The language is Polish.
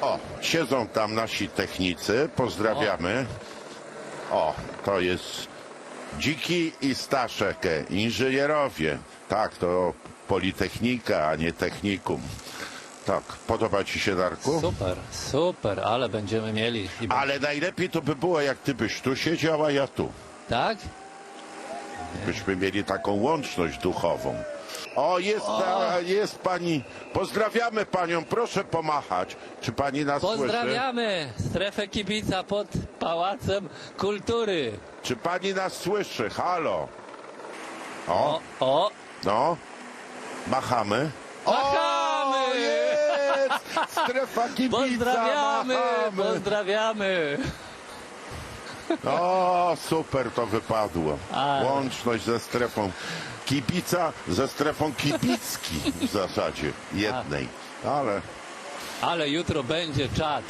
O, siedzą tam nasi technicy, pozdrawiamy. O, to jest Dziki i Staszek, inżynierowie. Tak, to Politechnika, a nie technikum. Tak, podoba ci się, Darku? Super, super, ale będziemy mieli. I Ale najlepiej to by było, jak ty byś tu siedział, a ja tu. Tak? Byśmy mieli taką łączność duchową. O, jest, ta, jest pani. Pozdrawiamy panią, proszę pomachać. Czy pani nas słyszy? Pozdrawiamy strefę kibica pod Pałacem Kultury. Czy pani nas słyszy? Halo? O, O, o, no. Machamy. Machamy! O, jest! Strefa kibica, pozdrawiamy, machamy. pozdrawiamy. O, super to wypadło. Ale. Łączność ze strefą kibica, ze strefą kibicki w zasadzie jednej. Ale Ale jutro będzie czat.